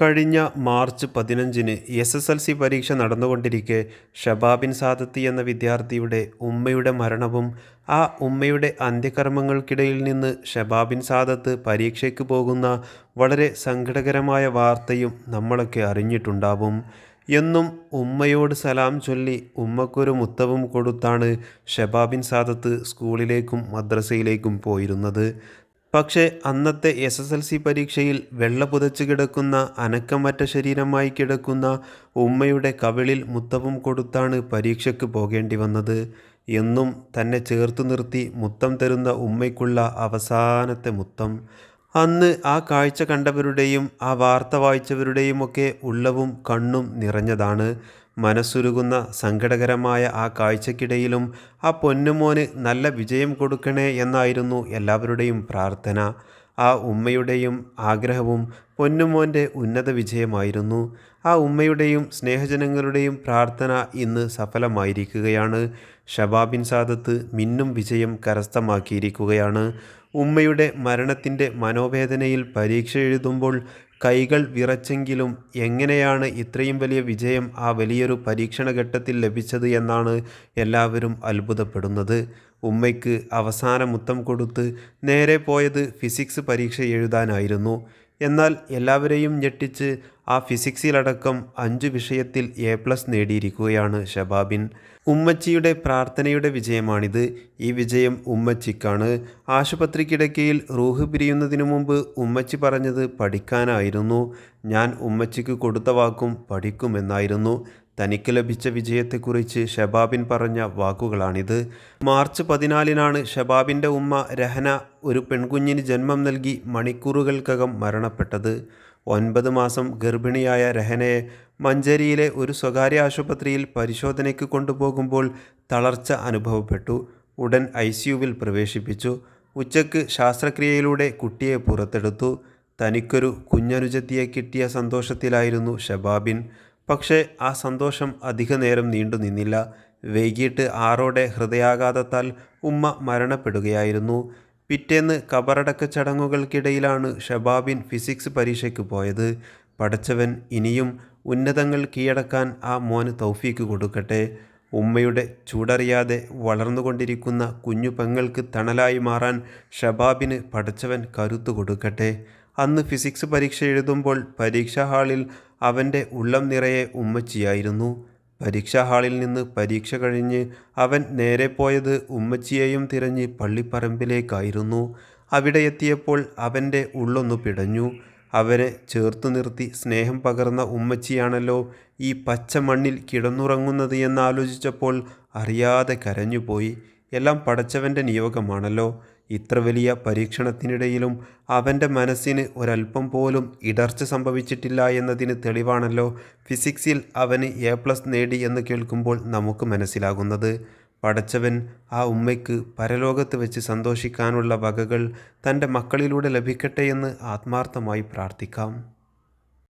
കഴിഞ്ഞ മാർച്ച് പതിനഞ്ചിന് S S L C പരീക്ഷ നടന്നുകൊണ്ടിരിക്കെ ഷബാബിൻ സാദത്തി എന്ന വിദ്യാർത്ഥിയുടെ ഉമ്മയുടെ മരണവും ആ ഉമ്മയുടെ അന്ത്യകർമ്മങ്ങൾക്കിടയിൽ നിന്ന് ഷബാബിൻ സാദത്ത് പരീക്ഷയ്ക്ക് പോകുന്ന വളരെ സങ്കടകരമായ വാർത്തയും നമ്മളൊക്കെ അറിഞ്ഞിട്ടുണ്ടാവും. എന്നും ഉമ്മയോട് സലാം ചൊല്ലി ഉമ്മക്കൊരു മുത്തവും കൊടുത്താണ് ഷബാബിൻ സാദത്ത് സ്കൂളിലേക്കും മദ്രസയിലേക്കും പോയിരുന്നത്. പക്ഷേ അന്നത്തെ എസ് എസ് എൽ സി പരീക്ഷയിൽ വെള്ള പുതച്ചു കിടക്കുന്ന അനക്കമറ്റ ശരീരമായി കിടക്കുന്ന ഉമ്മയുടെ കവിളിൽ മുത്തവും കൊടുത്താണ് പരീക്ഷയ്ക്ക് പോകേണ്ടി വന്നത്. എന്നും തന്നെ ചേർത്തു നിർത്തി മുത്തം തരുന്ന ഉമ്മയ്ക്കുള്ള അവസാനത്തെ മുത്തം. അന്ന് ആ കാഴ്ച കണ്ടവരുടെയും ആ വാർത്ത വായിച്ചവരുടെയുമൊക്കെ ഉള്ളവും കണ്ണും നിറഞ്ഞതാണ്. മനസ്സുരുകുന്ന സങ്കടകരമായ ആ കാഴ്ചക്കിടയിലും ആ പൊന്നുമോന് നല്ല വിജയം കൊടുക്കണേ എന്നായിരുന്നു എല്ലാവരുടെയും പ്രാർത്ഥന. ആ ഉമ്മയുടെയും ആഗ്രഹവും പൊന്നുമോന്റെ ഉന്നത വിജയമായിരുന്നു. ആ ഉമ്മയുടെയും സ്നേഹജനങ്ങളുടെയും പ്രാർത്ഥന ഇന്ന് സഫലമായിരിക്കുകയാണ്. ഷബാബിൻ സാദത്ത് മിന്നും വിജയം കരസ്ഥമാക്കിയിരിക്കുകയാണ്. ഉമ്മയുടെ മരണത്തിന്റെ മനോവേദനയിൽ പരീക്ഷ എഴുതുമ്പോൾ കൈകൾ വിറച്ചെങ്കിലും എങ്ങനെയാണ് ഇത്രയും വലിയ വിജയം ആ വലിയൊരു പരീക്ഷണ ഘട്ടത്തിൽ ലഭിച്ചത് എന്നാണ് എല്ലാവരും അത്ഭുതപ്പെടുന്നത്. ഉമ്മയ്ക്ക് അവസാന മുത്തം കൊടുത്ത് നേരെ പോയത് ഫിസിക്സ് പരീക്ഷ എഴുതാനായിരുന്നു. എന്നാൽ എല്ലാവരെയും ഞെട്ടിച്ച് ആ ഫിസിക്സിലടക്കം അഞ്ച് വിഷയത്തിൽ എ പ്ലസ് നേടിയിരിക്കുകയാണ് ഷബാബിൻ. ഉമ്മച്ചിയുടെ പ്രാർത്ഥനയുടെ വിജയമാണിത്. ഈ വിജയം ഉമ്മച്ചിക്കാണ്. ആശുപത്രിക്കിടയ്ക്കയിൽ റൂഹ് പിരിയുന്നതിനു മുമ്പ് ഉമ്മച്ചി പറഞ്ഞത് പഠിക്കാനായിരുന്നു. ഞാൻ ഉമ്മച്ചിക്ക് കൊടുത്ത വാക്കും പഠിക്കുമെന്നായിരുന്നു. തനിക്ക് ലഭിച്ച വിജയത്തെക്കുറിച്ച് ഷബാബിൻ പറഞ്ഞ വാക്കുകളാണിത്. മാർച്ച് പതിനാലിനാണ് ഷബാബിന്റെ ഉമ്മ രഹന ഒരു പെൺകുഞ്ഞിന് ജന്മം നൽകി മണിക്കൂറുകൾക്കകം മരണപ്പെട്ടത്. ഒൻപത് മാസം ഗർഭിണിയായ രഹനയെ മഞ്ചേരിയിലെ ഒരു സ്വകാര്യ ആശുപത്രിയിൽ പരിശോധനയ്ക്ക് കൊണ്ടുപോകുമ്പോൾ തളർച്ച അനുഭവപ്പെട്ടു. ഉടൻ ഐ സിയുവിൽ പ്രവേശിപ്പിച്ചു. ഉച്ചയ്ക്ക് ശാസ്ത്രക്രിയയിലൂടെ കുട്ടിയെ പുറത്തെടുത്തു. തനിക്കൊരു കുഞ്ഞനുജത്തിയെ കിട്ടിയ സന്തോഷത്തിലായിരുന്നു ഷബാബിൻ. പക്ഷേ ആ സന്തോഷം അധികനേരം നീണ്ടു നിന്നില്ല. വൈകിട്ട് ആറോടെ ഹൃദയാഘാതത്താൽ ഉമ്മ മരണപ്പെടുകയായിരുന്നു. പിറ്റേന്ന് കബറടക്ക ചടങ്ങുകൾക്കിടയിലാണ് ഷബാബിൻ ഫിസിക്സ് പരീക്ഷയ്ക്ക് പോയത്. പഠിച്ചവൻ ഇനിയും ഉന്നതങ്ങൾ കീഴടക്കാൻ ആ മോന് തൗഫീക്ക് കൊടുക്കട്ടെ. ഉമ്മയുടെ ചൂടറിയാതെ വളർന്നുകൊണ്ടിരിക്കുന്ന കുഞ്ഞു പെങ്ങൾക്ക് തണലായി മാറാൻ ഷബാബിന് പഠിച്ചവൻ കരുത്തു കൊടുക്കട്ടെ. അന്ന് ഫിസിക്സ് പരീക്ഷ എഴുതുമ്പോൾ പരീക്ഷാ ഹാളിൽ അവന്റെ ഉള്ളം നിറയെ ഉമ്മച്ചിയായിരുന്നു. പരീക്ഷാ ഹാളിൽ നിന്ന് പരീക്ഷ കഴിഞ്ഞ് അവൻ നേരെ പോയത് ഉമ്മച്ചിയെയും തിരഞ്ഞ് പള്ളിപ്പറമ്പിലേക്കായിരുന്നു. അവിടെ എത്തിയപ്പോൾ അവന്റെ ഉള്ളൊന്നു പിടഞ്ഞു. അവനെ ചേർത്തു നിർത്തി സ്നേഹം പകർന്ന ഉമ്മച്ചിയാണല്ലോ ഈ പച്ച മണ്ണിൽ കിടന്നുറങ്ങുന്നത് എന്നാലോചിച്ചപ്പോൾ അറിയാതെ കരഞ്ഞുപോയി. എല്ലാം പടച്ചവന്റെ നിയോഗമാണല്ലോ. ഇത്ര വലിയ പരീക്ഷണത്തിനിടയിലും അവന്റെ മനസ്സിന് ഒരല്പം പോലും ഇടർച്ച സംഭവിച്ചിട്ടില്ല എന്നതിന് തെളിവാണല്ലോ ഫിസിക്സിൽ അവന് എ പ്ലസ് നേടി എന്ന് കേൾക്കുമ്പോൾ നമുക്ക് മനസ്സിലാകുന്നത്. പടച്ചവൻ ആ ഉമ്മയ്ക്ക് പരലോകത്ത് വെച്ച് സന്തോഷിക്കാനുള്ള വകകൾ തന്റെ മക്കളിലൂടെ ലഭിക്കട്ടെ എന്ന് ആത്മാർത്ഥമായി പ്രാർത്ഥിക്കാം.